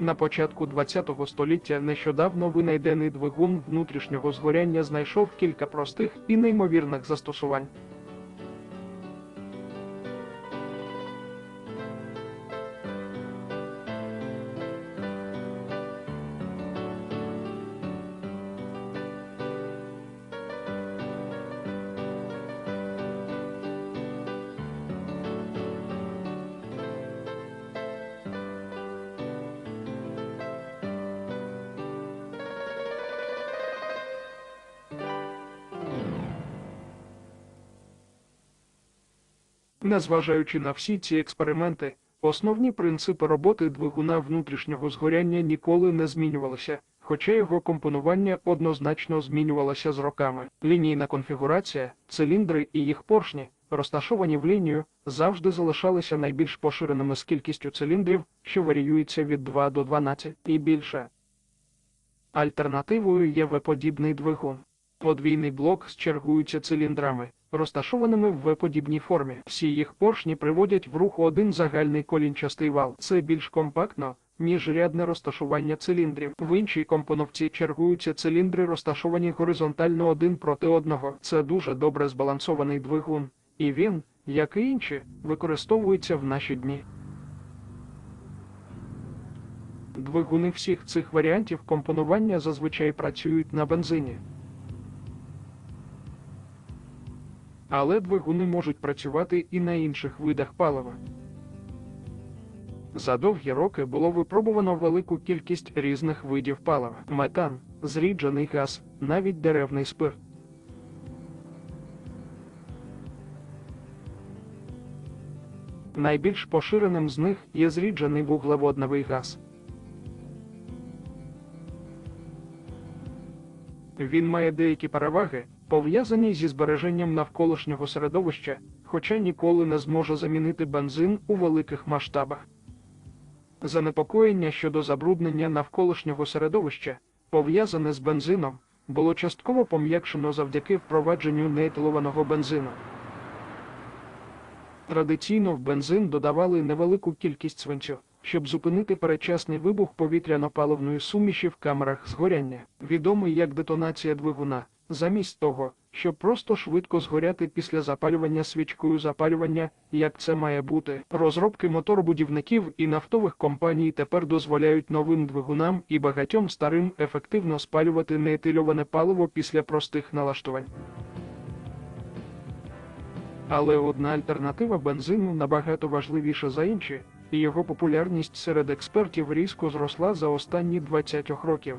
На початку ХХ століття нещодавно винайдений двигун внутрішнього згоряння знайшов кілька простих і неймовірних застосувань. Незважаючи на всі ці експерименти, основні принципи роботи двигуна внутрішнього згоряння ніколи не змінювалися, хоча його компонування однозначно змінювалося з роками. Лінійна конфігурація, циліндри і їх поршні, розташовані в лінію, завжди залишалися найбільш поширеними з кількістю циліндрів, що варіюється від 2 до 12 і більше. Альтернативою є В-подібний двигун. Подвійний блок з чергуються циліндрами, розташованими в В-подібній формі. Всі їх поршні приводять в рух один загальний колінчастий вал. Це більш компактно, ніж рядне розташування циліндрів. В іншій компоновці чергуються циліндри, розташовані горизонтально один проти одного. Це дуже добре збалансований двигун, і він, як і інші, використовується в наші дні. Двигуни всіх цих варіантів компонування зазвичай працюють на бензині. Але двигуни можуть працювати і на інших видах палива. За довгі роки було випробувано велику кількість різних видів палива: метан, зріджений газ, навіть деревний спирт. Найбільш поширеним з них є зріджений вуглеводневий газ. Він має деякі переваги, пов'язані зі збереженням навколишнього середовища, хоча ніколи не зможе замінити бензин у великих масштабах. Занепокоєння щодо забруднення навколишнього середовища, пов'язане з бензином, було частково пом'якшено завдяки впровадженню неетилованого бензину. Традиційно в бензин додавали невелику кількість свинцю, щоб зупинити передчасний вибух повітряно-паливної суміші в камерах згоряння, відомий як детонація двигуна, замість того, щоб просто швидко згоряти після запалювання свічкою запалювання, як це має бути. Розробки моторобудівників і нафтових компаній тепер дозволяють новим двигунам і багатьом старим ефективно спалювати неетильоване паливо після простих налаштувань. Але одна альтернатива бензину набагато важливіша за інші, і його популярність серед експертів різко зросла за останні 20 років.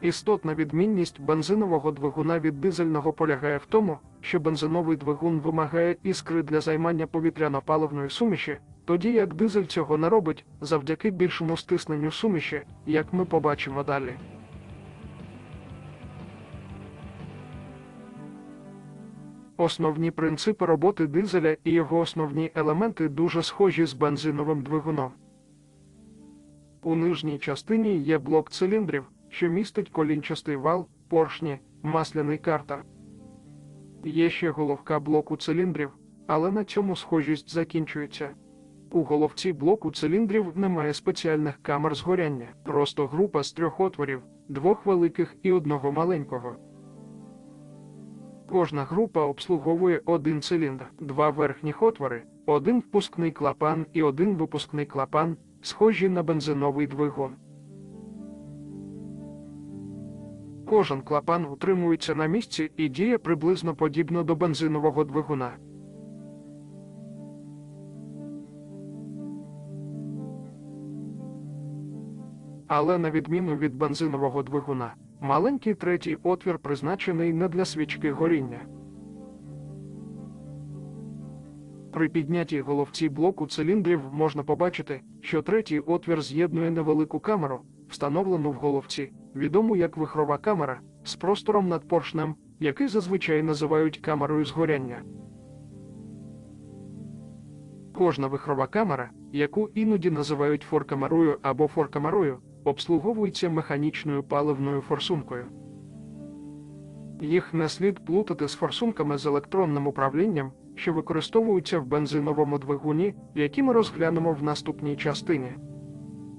Істотна відмінність бензинового двигуна від дизельного полягає в тому, що бензиновий двигун вимагає іскри для займання повітряно-паливної суміші, тоді як дизель цього не робить завдяки більшому стисненню суміші, як ми побачимо далі. Основні принципи роботи дизеля і його основні елементи дуже схожі з бензиновим двигуном. У нижній частині є блок циліндрів, що містить колінчастий вал, поршні, масляний картер. Є ще головка блоку циліндрів, але на цьому схожість закінчується. У головці блоку циліндрів немає спеціальних камер згоряння, просто група з трьох отворів, двох великих і одного маленького. Кожна група обслуговує один циліндр, два верхніх отвори, один впускний клапан і один випускний клапан, схожі на бензиновий двигун. Кожен клапан утримується на місці і діє приблизно подібно до бензинового двигуна. Але на відміну від бензинового двигуна, маленький третій отвір призначений не для свічки горіння. При піднятій головці блоку циліндрів можна побачити, що третій отвір з'єднує невелику камеру, встановлену в головці, відому як вихрова камера, з простором над поршнем, який зазвичай називають камерою згоряння. Кожна вихрова камера, яку іноді називають форкамерою або форкамерою, обслуговується механічною паливною форсункою. Їх не слід плутати з форсунками з електронним управлінням, що використовуються в бензиновому двигуні, які ми розглянемо в наступній частині.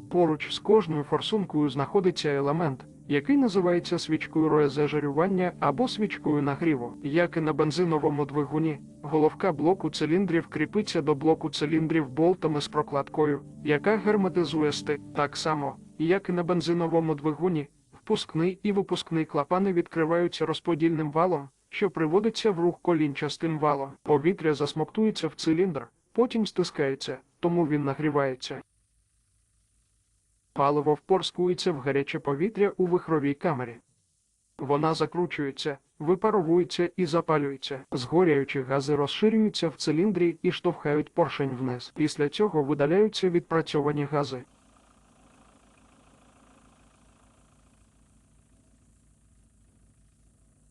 Поруч з кожною форсункою знаходиться елемент, який називається свічкою розжарювання або свічкою нагріву. Як і на бензиновому двигуні, головка блоку циліндрів кріпиться до блоку циліндрів болтами з прокладкою, яка герметизує сти. Так само, як і на бензиновому двигуні, впускний і випускний клапани відкриваються розподільним валом, що приводиться в рух колінчастим валом. Повітря засмоктується в циліндр, потім стискається, тому він нагрівається. Паливо впорскується в гаряче повітря у вихровій камері. Вона закручується, випаровується і запалюється. Згоряючі гази розширюються в циліндрі і штовхають поршень вниз. Після цього видаляються відпрацьовані гази.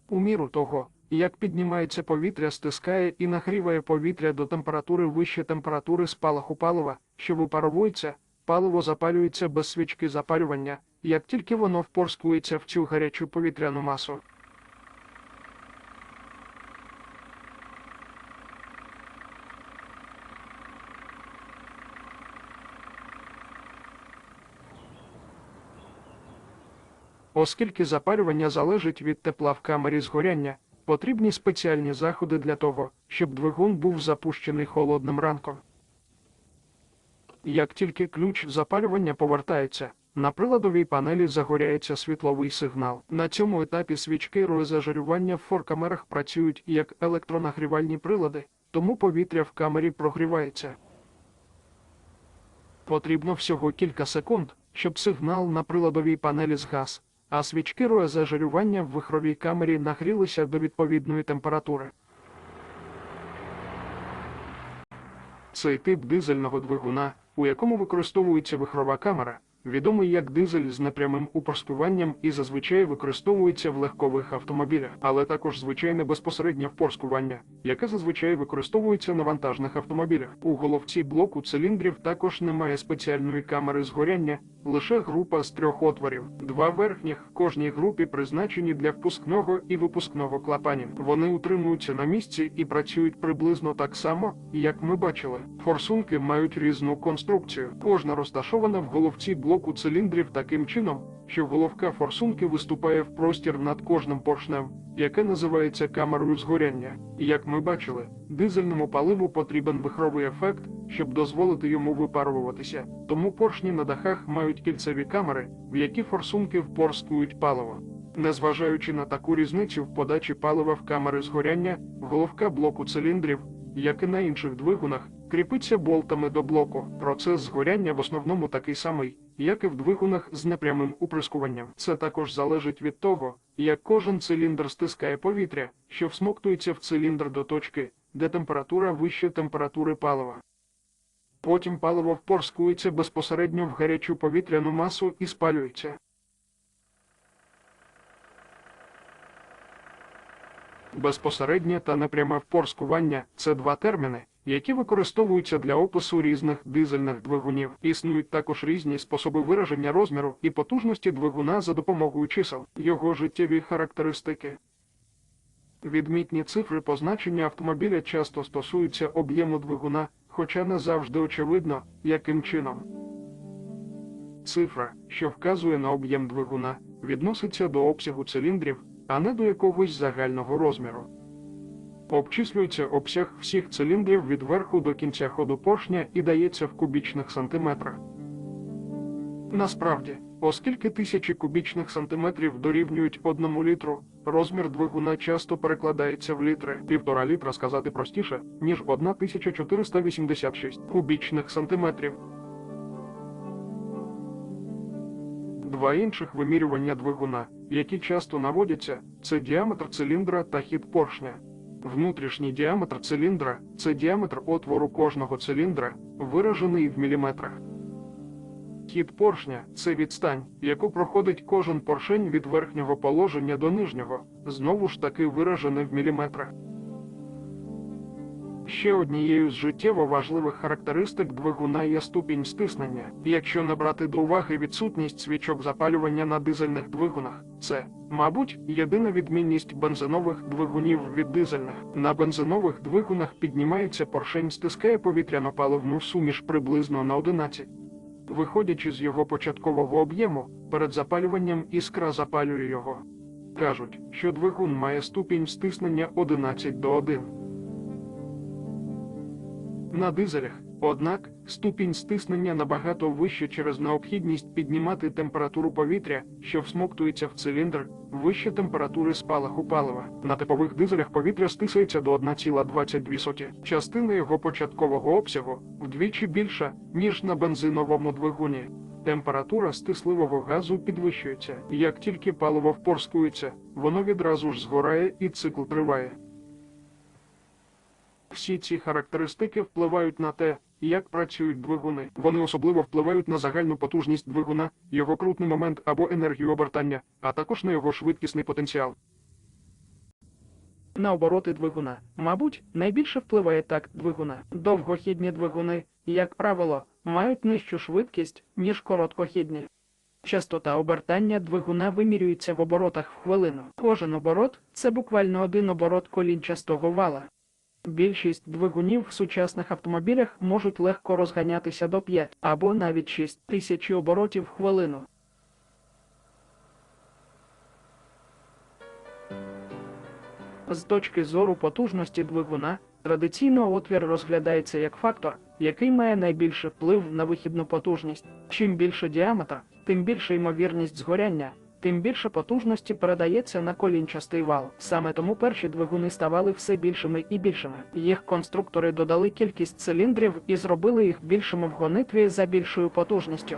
У міру того, як піднімається повітря, стискає і нагріває повітря до температури вище температури спалаху палива, що випаровується, паливо запалюється без свічки запалювання, як тільки воно впорскується в цю гарячу повітряну масу. Оскільки запалювання залежить від тепла в камері згоряння, потрібні спеціальні заходи для того, щоб двигун був запущений холодним ранком. Як тільки ключ запалювання повертається, на приладовій панелі загоряється світловий сигнал. На цьому етапі свічки розжарювання в форкамерах працюють як електронагрівальні прилади, тому повітря в камері прогрівається. Потрібно всього кілька секунд, щоб сигнал на приладовій панелі згас, а свічки розжарювання в вихровій камері нагрілися до відповідної температури. Цей тип дизельного двигуна, у якому використовується вихрова камера, відомий як дизель з непрямим упорскуванням і зазвичай використовується в легкових автомобілях, але також звичайне безпосереднє впорскування, яке зазвичай використовується на вантажних автомобілях. У головці блоку циліндрів також немає спеціальної камери згоряння, лише група з трьох отворів. Два верхніх кожній групі призначені для впускного і випускного клапанів. Вони утримуються на місці і працюють приблизно так само, як ми бачили. Форсунки мають різну конструкцію. Кожна розташована в головці блоку циліндрів таким чином, що головка форсунки виступає в простір над кожним поршнем, яке називається камерою згоряння. І як ми бачили, дизельному паливу потрібен вихровий ефект, щоб дозволити йому випаруватися. Тому поршні на дахах мають кільцеві камери, в які форсунки впорскують паливо. Незважаючи на таку різницю в подачі палива в камери згоряння, головка блоку циліндрів, як і на інших двигунах, кріпиться болтами до блоку. Процес згоряння в основному такий самий, як і в двигунах з непрямим уприскуванням. Це також залежить від того, як кожен циліндр стискає повітря, що всмоктується в циліндр до точки, де температура вище температури палива. Потім паливо впорскується безпосередньо в гарячу повітряну масу і спалюється. Безпосереднє та непряме впорскування це два терміни, які використовуються для опису різних дизельних двигунів. Існують також різні способи вираження розміру і потужності двигуна за допомогою чисел, його життєві характеристики. Відмітні цифри позначення автомобіля часто стосуються об'єму двигуна, хоча не завжди очевидно, яким чином. Цифра, що вказує на об'єм двигуна, відноситься до обсягу циліндрів, а не до якогось загального розміру. Обчислюється обсяг всіх циліндрів від верху до кінця ходу поршня і дається в кубічних сантиметрах. Насправді, оскільки тисячі кубічних сантиметрів дорівнюють одному літру, розмір двигуна часто перекладається в літри. Півтора літра сказати простіше, ніж 1486 кубічних сантиметрів. Два інших вимірювання двигуна, які часто наводяться, це діаметр циліндра та хід поршня. Внутрішній діаметр циліндра це діаметр отвору кожного циліндра, виражений в міліметрах. Хід поршня це відстань, яку проходить кожен поршень від верхнього положення до нижнього, знову ж таки виражений в міліметрах. Ще однією з життєво важливих характеристик двигуна є ступінь стиснення. Якщо не брати до уваги відсутність свічок запалювання на дизельних двигунах, це, мабуть, єдина відмінність бензинових двигунів від дизельних. На бензинових двигунах піднімається поршень, стискає повітряно-паливну суміш приблизно на 11. Виходячи з його початкового об'єму, перед запалюванням іскра запалює його. Кажуть, що двигун має ступінь стиснення 11 до 1. На дизелях, однак, ступінь стиснення набагато вище через необхідність піднімати температуру повітря, що всмоктується в циліндр, вище температури спалаху палива. На типових дизелях повітря стисається до 1,22. Частина його початкового обсягу вдвічі більша, ніж на бензиновому двигуні. Температура стисливого газу підвищується. Як тільки паливо впорскується, воно відразу ж згорає і цикл триває. Всі ці характеристики впливають на те, як працюють двигуни. Вони особливо впливають на загальну потужність двигуна, його крутний момент або енергію обертання, а також на його швидкісний потенціал. на обороти двигуна. Мабуть, найбільше впливає такт двигуна. Довгохідні двигуни, як правило, мають нижчу швидкість, ніж короткохідні. Частота обертання двигуна вимірюється в оборотах в хвилину. Кожен оборот це буквально один оборот колінчастого вала. Більшість двигунів в сучасних автомобілях можуть легко розганятися до 5 або навіть 6 тисяч оборотів в хвилину. З точки зору потужності двигуна, традиційно отвір розглядається як фактор, який має найбільший вплив на вихідну потужність. Чим більше діаметр, тим більша ймовірність згоряння, тим більше потужності передається на колінчастий вал. Саме тому перші двигуни ставали все більшими і більшими. Їх конструктори додали кількість циліндрів і зробили їх більшими в гонитві за більшою потужністю.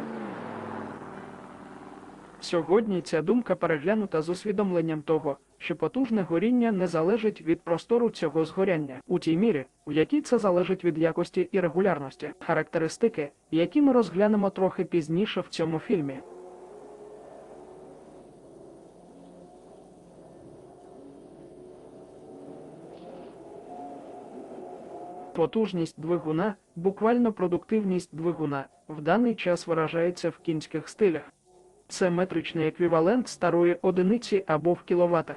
Сьогодні ця думка переглянута з усвідомленням того, що потужне горіння не залежить від простору цього згоряння у тій мірі, в якій це залежить від якості і регулярності, характеристики, які ми розглянемо трохи пізніше в цьому фільмі. Потужність двигуна, буквально продуктивність двигуна, в даний час виражається в кінських стилях. Це метричний еквівалент старої одиниці або в кіловатах.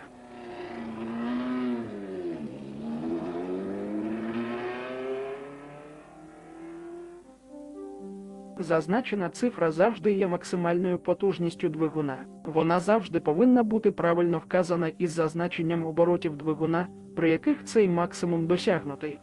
Зазначена цифра завжди є максимальною потужністю двигуна. Вона завжди повинна бути правильно вказана із зазначенням оборотів двигуна, при яких цей максимум досягнутий.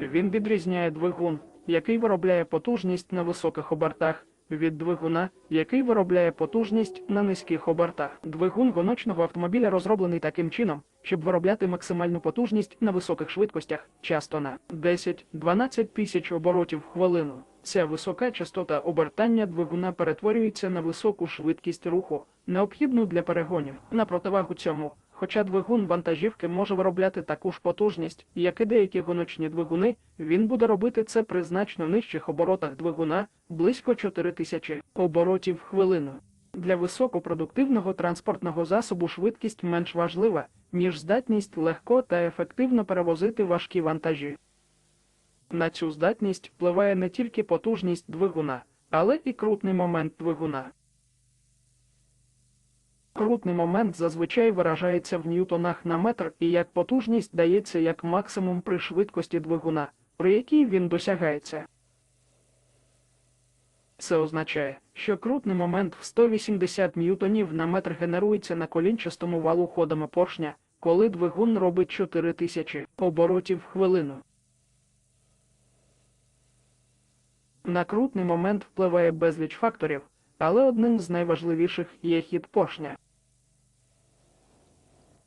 Він відрізняє двигун, який виробляє потужність на високих обертах, від двигуна, який виробляє потужність на низьких обертах. Двигун гоночного автомобіля розроблений таким чином, щоб виробляти максимальну потужність на високих швидкостях, часто на 10-12 тисяч оборотів в хвилину. Ця висока частота обертання двигуна перетворюється на високу швидкість руху, необхідну для перегонів. На противагу цьому, Хоча двигун вантажівки може виробляти таку ж потужність, як і деякі гоночні двигуни, він буде робити це при значно нижчих оборотах двигуна близько 4000 оборотів в хвилину. Для високопродуктивного транспортного засобу швидкість менш важлива, ніж здатність легко та ефективно перевозити важкі вантажі. На цю здатність впливає не тільки потужність двигуна, але і крутний момент двигуна. Крутний момент зазвичай виражається в ньютонах на метр і як потужність дається як максимум при швидкості двигуна, при якій він досягається. Це означає, що крутний момент в 180 ньютонів на метр генерується на колінчастому валу ходами поршня, коли двигун робить 4000 оборотів в хвилину. На крутний момент впливає безліч факторів, але одним з найважливіших є хід поршня.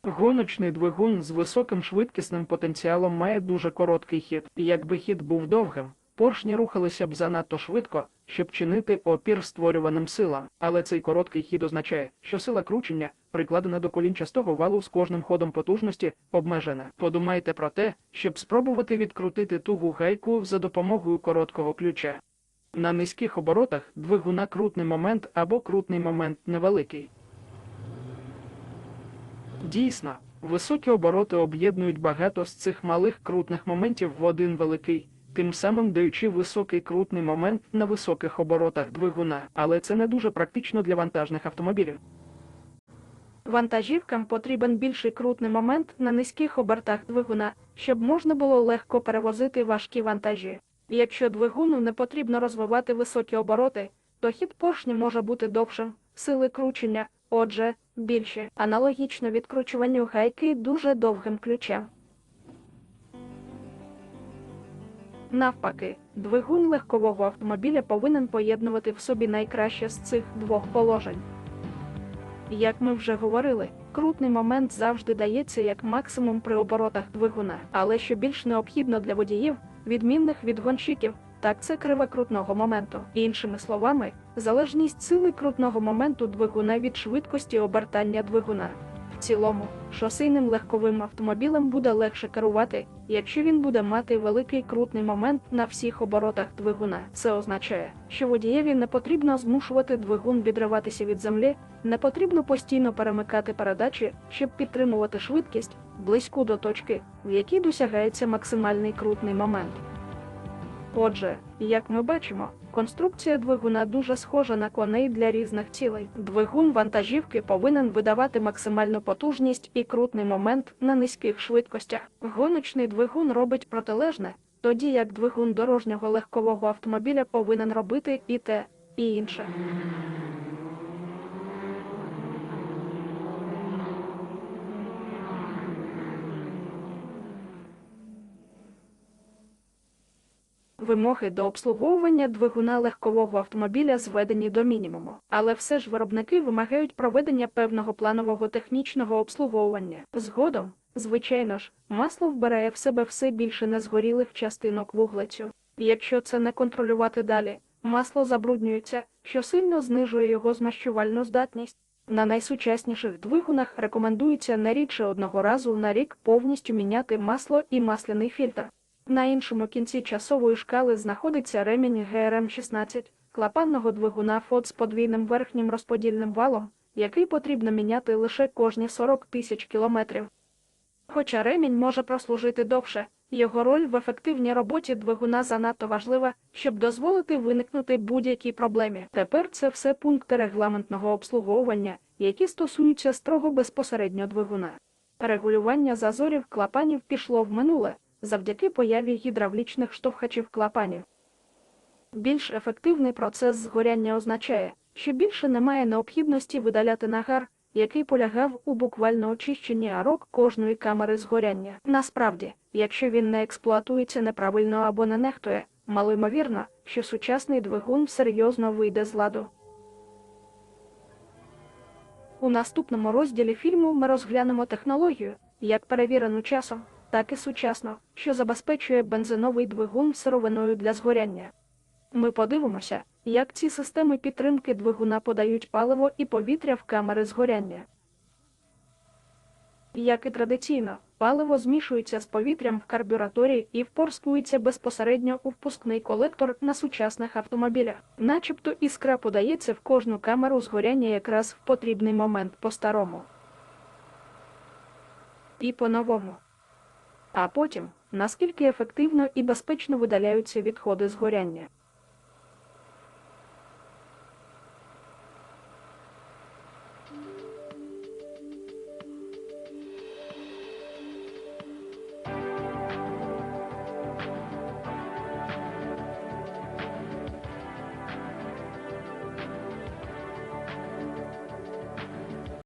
Гоночний двигун з високим швидкісним потенціалом має дуже короткий хід. Якби хід був довгим, поршні рухалися б занадто швидко, щоб чинити опір створюваним силам. Але цей короткий хід означає, що сила кручення, прикладена до колінчастого валу з кожним ходом потужності, обмежена. Подумайте про те, щоб спробувати відкрутити тугу гайку за допомогою короткого ключа. На низьких оборотах двигуна крутний момент або крутний момент невеликий. Дійсно, Високі обороти об'єднують багато з цих малих крутних моментів в один великий, тим самим даючи високий крутний момент на високих оборотах двигуна, але це не дуже практично для вантажних автомобілів. Вантажівкам потрібен більший крутний момент на низьких обертах двигуна, щоб можна було легко перевозити важкі вантажі. Якщо двигуну не потрібно розвивати високі обороти, то хід поршня може бути довшим, сили кручення, отже, більше, аналогічно відкручуванню гайки дуже довгим ключем. Навпаки, двигун легкового автомобіля повинен поєднувати в собі найкраще з цих двох положень. Як ми вже говорили, крутний момент завжди дається як максимум при оборотах двигуна, але що більш необхідно для водіїв, відмінних від гонщиків, так це крива крутного моменту. Іншими словами, залежність сили крутного моменту двигуна від швидкості обертання двигуна. В цілому, шосейним легковим автомобілем буде легше керувати, якщо він буде мати великий крутний момент на всіх оборотах двигуна. Це означає, що водієві не потрібно змушувати двигун відриватися від землі, не потрібно постійно перемикати передачі, щоб підтримувати швидкість близьку до точки, в якій досягається максимальний крутний момент. Отже, як ми бачимо, конструкція двигуна дуже схожа на коней для різних цілей. Двигун вантажівки повинен видавати максимальну потужність і крутний момент на низьких швидкостях. Гоночний двигун робить протилежне, тоді як двигун дорожнього легкового автомобіля повинен робити і те, і інше. Вимоги до обслуговування двигуна легкового автомобіля зведені до мінімуму, але все ж виробники вимагають проведення певного планового технічного обслуговування. Згодом, звичайно ж, масло вбирає в себе все більше незгорілих частинок вуглецю. Якщо це не контролювати далі, масло забруднюється, що сильно знижує його змащувальну здатність. На найсучасніших двигунах рекомендується не рідше одного разу на рік повністю міняти масло і масляний фільтр. На іншому кінці часової шкали знаходиться ремінь ГРМ-16 клапанного двигуна ФОД з подвійним верхнім розподільним валом, який потрібно міняти лише кожні 40 тисяч кілометрів. Хоча ремінь може прослужити довше, його роль в ефективній роботі двигуна занадто важлива, щоб дозволити виникнути будь-якій проблемі. Тепер це все пункти регламентного обслуговування, які стосуються строго безпосередньо двигуна. Регулювання зазорів клапанів пішло в минуле завдяки появі гідравлічних штовхачів клапанів. Більш ефективний процес згоряння означає, що більше немає необхідності видаляти нагар, який полягав у буквально очищенні арок кожної камери згоряння. Насправді, якщо він не експлуатується неправильно або не нехтує, малоймовірно, що сучасний двигун серйозно вийде з ладу. У наступному розділі фільму ми розглянемо технологію, як перевірену часом, так і сучасно, що забезпечує бензиновий двигун сировиною для згоряння. Ми подивимося, як ці системи підтримки двигуна подають паливо і повітря в камери згоряння. Як і традиційно, паливо змішується з повітрям в карбюраторі і впорскується безпосередньо у впускний колектор на сучасних автомобілях. Начебто іскра подається в кожну камеру згоряння якраз в потрібний момент по-старому. І по-новому. А потім, наскільки ефективно і безпечно видаляються відходи згоряння.